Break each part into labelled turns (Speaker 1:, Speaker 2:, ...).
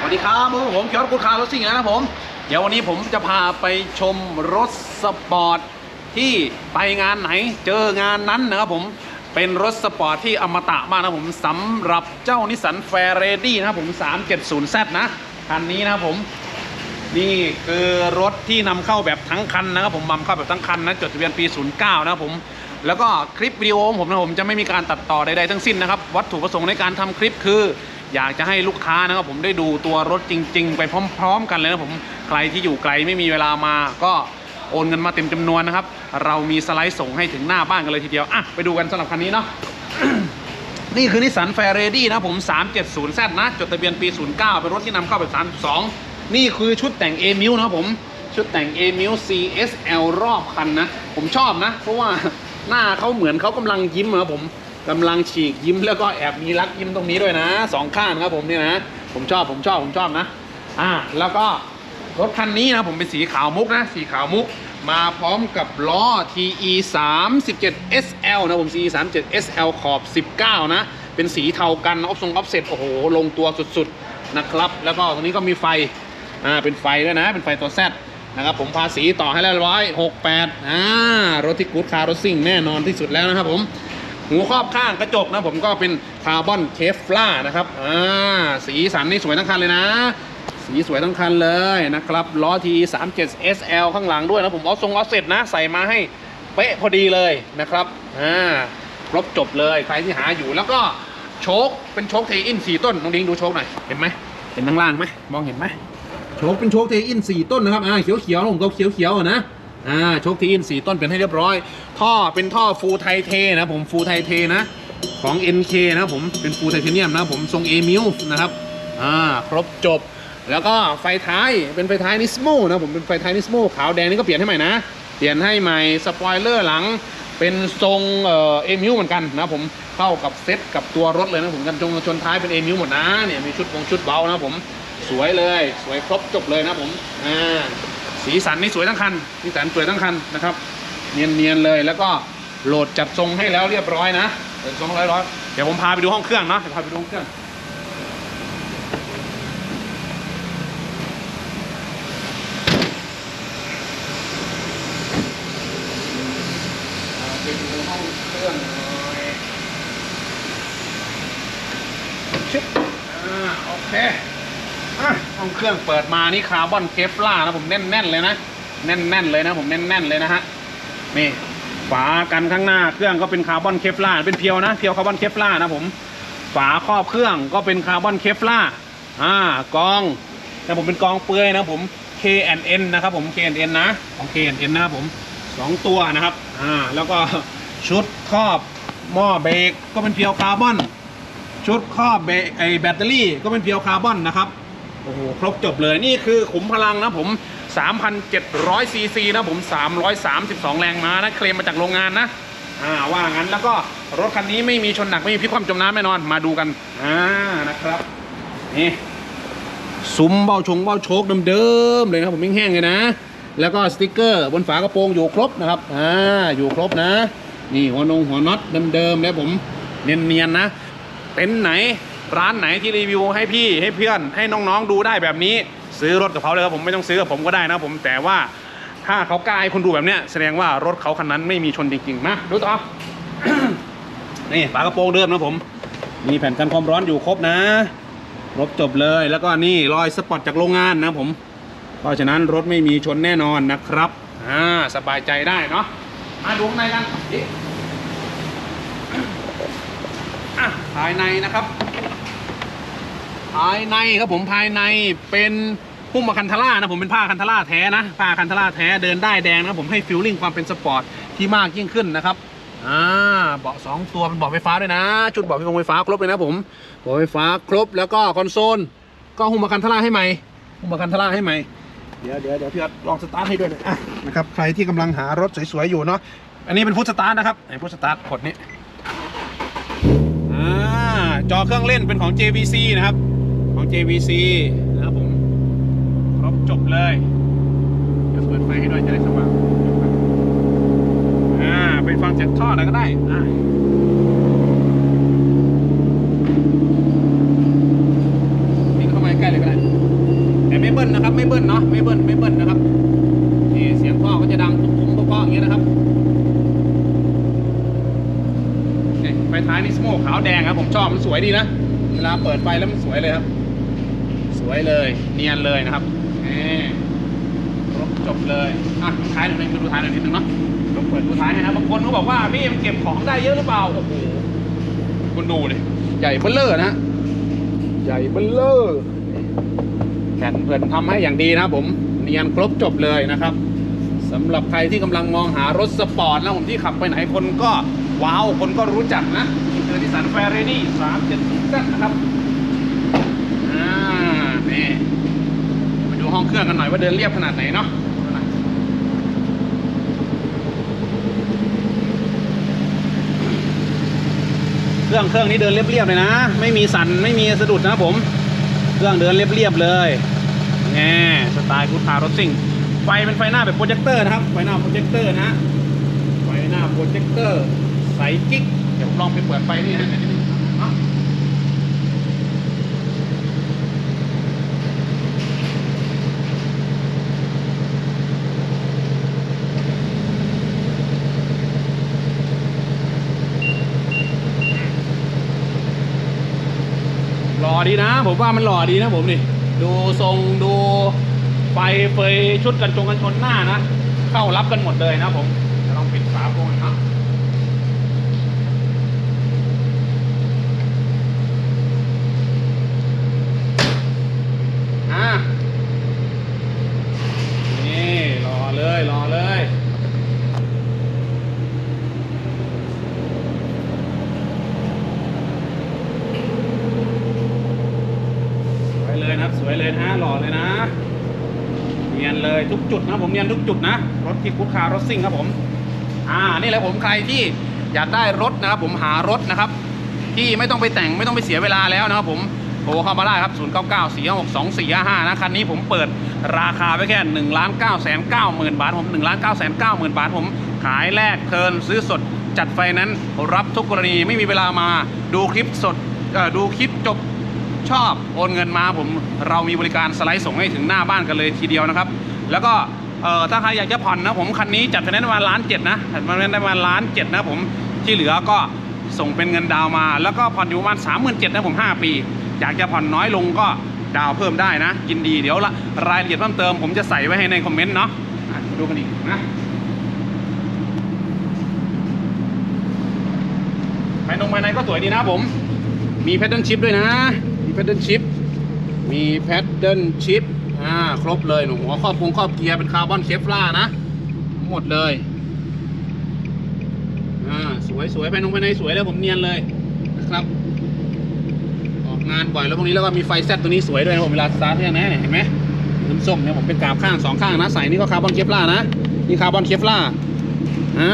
Speaker 1: สวัสดีครับผมเขียวกุดคาร์รถซิ่งนะครับผม เดี๋ยววันนี้ผมจะพาไปชมรถสปอร์ตที่ไปงานไหนเจองานนั้นนะครับผมเป็นรถสปอร์ตที่อมตะมากนะผมสำหรับเจ้านิสสันแฟร์เรดี้นะผม 370Z นะคันนี้นะผม นี่คือรถที่นำเข้าแบบทั้งคันนะครับผมนำเข้าแบบทั้งคันนะจดทะเบียนปี 09 นะผมแล้วก็คลิปวิดีโอของผมนะผมจะไม่มีการตัดต่อใดๆทั้งสิ้นนะครับ วัตถุประสงค์ในการทำคลิปคือ อยากจะให้ลูกค้านะครับผมได้ดูตัวรถจริง ๆ ไปพร้อม ๆ กันเลยนะผมใครที่อยู่ไกลไม่มีเวลามาก็โอนเงินมาเต็มจำนวนนะครับ เรามีสไลด์ส่งให้ถึงหน้าบ้านกันเลยทีเดียวอะไปดูกันสำหรับคันนี้เนาะนี่คือนิสสันแฟร์เรดี้นะผม 370Z นะ จดทะเบียนปี 09 เป็นรถที่นำเข้าแบบ32 นี่คือชุดแต่ง a m i l นะครับผม ชุดแต่ง a m i l CSL รอบคันนะ ผมชอบนะ เพราะว่าหน้าเขาเหมือนเขากำลังยิ้มนะครับผม กำลังฉีกยิ้มแล้วก็แอบมีรักยิ้มตรงนี้ด้วยนะสองข้างครับผมเนี่ยนะผมชอบผมชอบผมชอบนะ อ่าแล้วก็รถคันนี้นะผมเป็นสีขาวมุกนะ สีขาวมุก มาพร้อมกับล้อ TE 37 SL นะผม TE 37 SL ขอบ 19 นะ เป็นสีเทากันออฟทรงออฟเซ็ตโอ้โห ลงตัวสุดๆนะครับ แล้วก็ตรงนี้ก็มีไฟอ่าเป็นไฟด้วยนะ เป็นไฟตัว Z นะครับผมภาษีต่อให้แล้วร้อยหกแปดอ่ารถที่กู๊ดคาร์รถซิ่งแน่นอนที่สุดแล้วนะครับผม หูครอบข้างกระจกนะผมก็เป็นคาร์บอนเคฟลานะครับอ่าสีสันนี่สวยทั้งคันเลยนะ สีสวยทั้งคันเลยนะครับล้อที37 SL ข้างหลังด้วยนะผมเอาทรงเอาเสร็จนะ ใส่มาให้เป๊ะพอดีเลยนะครับอ่าครบจบเลยใครที่หาอยู่แล้วก็โชคเป็นโชคเทอินสี่ต้นน้องดิ้งดูโชคหน่อยเห็นไหมเห็นข้างล่างไหมมองเห็นไหมโชคเป็นโชคเทอินสี่ต้นนะครับอ่าเขียวเขียวๆผมก็เขียวเขียวๆนะ อ่าโชคเทอินสี่ต้นเป็นให้เรียบร้อย ท่อเป็นท่อฟูไทเทนะผมฟูไทเทนะ ของ NK นะครับผมเป็นฟูไทเทเนียมนะผมทรงเอมิลนะครับอ่าครบจบ แล้วก็ไฟท้ายเป็นไฟท้ายนิสโมนะผมเป็นไฟท้ายนิสโมขาวแดงนี่ก็เปลี่ยนให้ใหม่นะ เปลี่ยนให้ใหม่สปอยเลอร์หลังเป็นทรงเอ่อเอมิวเหมือนกันนะผมเข้ากับเซ็ตกับตัวรถเลยนะผมกันจงชนท้ายเป็นเอมิวหมดนะเนี่ยมีชุดวงชุดเบานะผมสวยเลย สวยครบจบเลยนะผมอ่า สีสันนี่สวยทั้งคันสีสันสวยทั้งคันนะครับ เนียนๆเลยแล้วก็โหลดจัดทรงให้แล้วเรียบร้อยนะเรียบร้อยร้อยเดี๋ยวผมพาไปดูห้องเครื่องเนาะเดี๋ยวพาไปดูห้องเครื่องไปดูห้องเครื่องหน่อยชึบอ่าโอเค เครื่องเปิดมานี่คาร์บอนเคฟล่านะผมแน่นๆเลยนะแน่นๆเลยนะผมแน่นๆเลยนะฮะนี่ฝากันข้างหน้าเครื่องก็เป็นคาร์บอนเคฟล่าเป็นเพียวนะเพียวคาร์บอนเคฟล่านะผมฝาครอบเครื่องก็เป็นคาร์บอนเคฟล่าอ่ากองแต่ผมเป็นกองเปลือยนะผม K&N นะครับผม K&N นะของ K&N นะครับผมสองตัวนะครับอ่าแล้วก็ชุดครอบหม้อเบรกก็เป็นเพียวคาร์บอน ชุดครอบเบรกไอแบตเตอรี่ก็เป็นเพียวคาร์บอนนะครับ อ้โหครบจบเลยนี่คือขุมพลังนะผม 3,700ซีซีนะผม 332 แรงม้านะเคลมมาจากโรงงานนะอ่าว่างั้นแล้วก็รถคันนี้ไม่มีชนหนักไม่มีพลิกคว่ำจมน้ำแน่นอนมาดูกันอ่านะครับนี่ซุ้มเบาชงเบาโชคเดิมๆเลยนะผมแห้งๆเลยนะ แล้วก็สติกเกอร์บนฝากระโปรงอยู่ครบนะครับอ่าอยู่ครบนะ นี่หัวนงหัวน็อตเดิมๆแล้วผมเนียนๆนะเต็นท์ไหน ร้านไหนที่รีวิวให้พี่ให้เพื่อนให้น้องๆดูได้แบบนี้ ซื้อรถกับเขาเลยครับผมไม่ต้องซื้อกับผมก็ได้นะผมแต่ว่าถ้าเขากล้าให้คนดูแบบเนี้ยแสดงว่ารถเขาคันนั้นไม่มีชนจริงๆมาดูต่อ นี่ฝากระโปรงเดิมนะผม มีแผ่นกันความร้อนอยู่ครบนะครบจบเลยแล้วก็นี่รอยสปอตจากโรงงานนะผมเพราะฉะนั้นรถไม่มีชนแน่นอนนะครับอ่าสบายใจได้เนาะมาดูข้างในกันอะภายในนะครับายในครับผมภายในเป็นพุ่มมาคันทาร่านะผมเป็นผ้าคันทาร่าแท้นะผ้าคันทาร่าแท้เดินได้แดงนะผมให้ฟิลลิ่งความเป็นสปอร์ตที่มากยิ่งขึ้นนะครับอ่าเบาะสองตัวเป็นเบาะไฟฟ้าด้วยนะ ชุดเบาะไฟฟ้าครบเลยนะผมเบาะไฟฟ้าครบแล้วก็คอนโซลก็หุ้มมาคันทาร่าให้ใหม่หุ้มมาคันทาร่าให้ใหม่เดี๋ยวเดี๋ยวเดี๋ยวพี่อัดลองสตาร์ทให้ด้วยนะอะนะครับใครที่กำลังหารถสวยๆอยู่เนาะอันนี้เป็นพุทสตาร์ทนะครับไอ้พุทสตาร์ทกดนี้อ่าจอเครื่องเล่นเป็นของ JVC นะครับ JVC นะครับผม ครบจบเลยเดี๋ยวเปิดไฟให้ด้วยจะได้สว่างอ่าไปฟังจากท่อไหนก็ได้อ่านี่เข้ามาใกล้เลยก็ได้ไม่เบิ้ลนะครับ ไม่เบิ้ลเนาะไม่เบิ้ลไม่เบิ้ลนะครับนี่เสียงท่อก็จะดังตุ้มๆเพราะๆอย่างเงี้ยนะครับนี่ไฟท้ายนิสโมขาวแดงครับ ผมชอบมันสวยดีนะ เวลาเปิดไฟแล้วมันสวยเลยครับ สวยเลย เนียนเลยนะครับนี่ครบจบเลย อะท้ายหน่อยนึงดูท้ายหน่อยนิดนึงเนาะลองเปิดดูท้ายให้นะบางคนเขาบอกว่าพี่มันเก็บของได้เยอะหรือเปล่า โอ้โห คุณดูดิ ใหญ่เบ้อเลอร์นะใหญ่เบ้อเลอร์แผ่นเพื่อนทำให้อย่างดีนะผม เนียนครบจบเลยนะครับสำหรับใครที่กำลังมองหารถสปอร์ตนะผมที่ขับไปไหนคนก็ว้าว คนก็รู้จักนะนี่คือนิสสันแฟร์เรดี้สามเจ็ดสิบนะครับ นี่ไปดูห้องเครื่องกันหน่อยว่าเดินเรียบขนาดไหนเนาะเครื่องเครื่องนี้เดินเรียบๆเลยนะ ไม่มีสั่นไม่มีสะดุดนะผม เครื่องเดินเรียบๆเลยแง่สไตล์กูคาร์รถซิ่ง ไฟเป็นไฟหน้าแบบโปรเจคเตอร์นะครับ ไฟหน้าโปรเจคเตอร์นะ ไฟหน้าโปรเจคเตอร์ใสกิ๊ก เดี๋ยวผมลองไปเปิดไฟนี่นะเดี๋ยวนิดนึงเนาะ หล่อ ดีนะ ผมว่ามันหล่อดีนะผมนี่ดูทรงดูไฟเฟยชุดกันจงกันชนหน้านะ เข้ารับกันหมดเลยนะผมจะลองปิดฝาโปรงน่ะอะนี่รอเลยรอเลย สวยเลยนะครับสวยเลยนะหล่อเลยนะเนียนเลยทุก จุดนะผมเนียนทุกจุดนะ รถที่คุกคารถซิ่งครับผม อ่า นี่แหละผมใครที่อยากได้รถนะครับ ผมหารถนะครับ ที่ไม่ต้องไปแต่งไม่ต้องไปเสียเวลาแล้วนะครับผมโทรเข้ามาได้ครับ 0 9 9 4 6 2 4 5 5นะ คันนี้ผมเปิดราคาไว้แค่1ล้าน9 9 0 0 0 0 บาท ผม1ล้าน9 9 0 0 0บาทผมขายแลกเทินซื้อสดจัดไฟนั้นรับทุกกรณีไม่มีเวลามาดูคลิปสดดูคลิปจบชอบโอนเงินมาผมเรามีบริการสไลด์ส่งให้ถึงหน้าบ้านกันเลยทีเดียวนะครับ แล้วก็เออถ้าใครอยากจะผ่อนนะผมคันนี้จัดไฟแนนซ์ประมาณล้านเจ็ดนะจัดไฟแนนซ์ได้ประมาณล้านเจ็ดนะผมที่เหลือก็ส่งเป็นเงินดาวมา แล้วก็ผ่อนอยู่ประมาณสามหมื่นเจ็ดนะผมห้าปี อยากจะผ่อนน้อยลงก็ดาวเพิ่มได้นะยินดีเดี๋ยวละรายละเอียดเพิ่มเติม ผมจะใส่ไว้ให้ในคอมเมนต์เนาะะดูกันอีกนะภายนงภายในก็สวยดีนะผม มีแพทเทิร์นชิปด้วยนะ มีแพทเทิร์นชิปมีแพทเทิร์นชิป อ่าครบเลยหนูหัวครอบพงครอบเกียร์เป็นคาร์บอนเคฟล่านะ หมดเลยอ่าสวยสวยภายนงภายในสวยเลยผมเนียนเลยนะครับ ออกงานบ่อยแล้วพวกนี้แล้วก็มีไฟแซดตัวนี้สวยด้วยนะผมเวลาสตาร์ทเนี่ยนะเห็นไหมน้ำส้มเนี่ยผมเป็นกราบข้างสองข้างนะใส่นี่ก็คาร์บอนเคฟล่านะนี่คาร์บอนเคฟล่าอ่า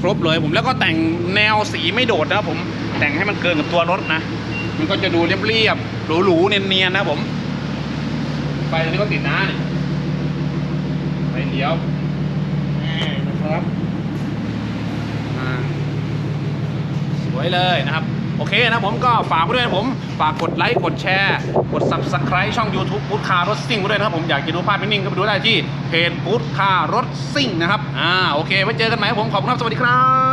Speaker 1: ครบเลยผมแล้วก็แต่งแนวสีไม่โดดนะผมแต่งให้มันเกินกับตัวรถนะ มันก็จะดูเรียบๆหรูๆเนียนๆนะผม ไฟตัวนี้ก็ติดนะนี่ไฟเลี้ยวนี่นะครับอ่าสวยเลยนะครับ โอเคนะผมก็ฝากไว้ด้วยนะผมฝากกดไลค์กดแชร์ กด subscribe ช่อง YouTube พุทคารถซิ่งไว้ด้วยนะครับผมอยากจะดูภาพนิ่งๆก็ไปดูได้ที่เพจพุทคารถซิ่งนะครับอ่าโอเคไว้เจอกันใหม่ครับผมขอบคุณครับสวัสดีครับ